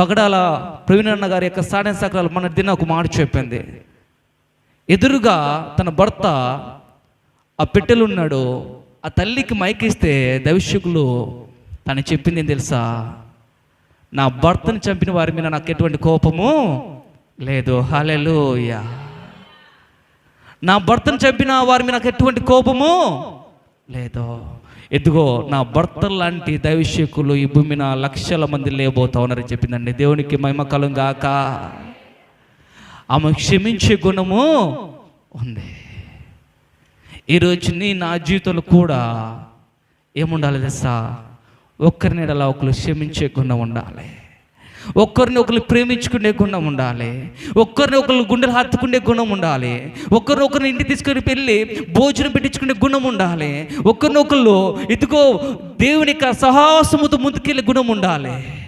పగడాల ప్రవీణన్న గారి యొక్క సాడెన్ సకరాలు మన దిన ఒక మాట చెప్పింది. ఎదురుగా తన భర్త ఆ పెట్టెలున్నాడు ఆ తల్లికి మైకిస్తే దవిష్యకులు తను చెప్పింది ఏం తెలుసా? నా భర్తను చంపిన వారి మీద నాకు ఎటువంటి కోపము లేదు. హలెలూయా నా భర్తను చంపిన వారి మీద నాకు ఎటువంటి కోపము లేదో. ఎదుగో నా భర్త లాంటి దైవశకులు ఈ భూమి నా లక్షల మంది లేబోతా ఉన్నారని చెప్పిందండి. దేవునికి మహిమకలం గాక. ఆమె క్షమించే గుణము ఉంది. ఈరోజు నీ నా జీవితంలో కూడా ఏముండాలి తెలుసా? ఒక్కరిని ఒకరు క్షమించే గుణం ఉండాలి. ఒక్కరిని ఒకరు ప్రేమించుకునే గుణం ఉండాలి. ఒక్కరిని ఒకరు గుండెలు హత్తుకునే గుణం ఉండాలి. ఒక్కరిని ఒకరిని ఇంటికి తీసుకొని వెళ్ళి భోజనం పెట్టించుకునే గుణం ఉండాలి. ఒకరినొకళ్ళు ఇదిగో దేవుని యొక్క సహాసముతో ముందుకెళ్ళే గుణం ఉండాలి.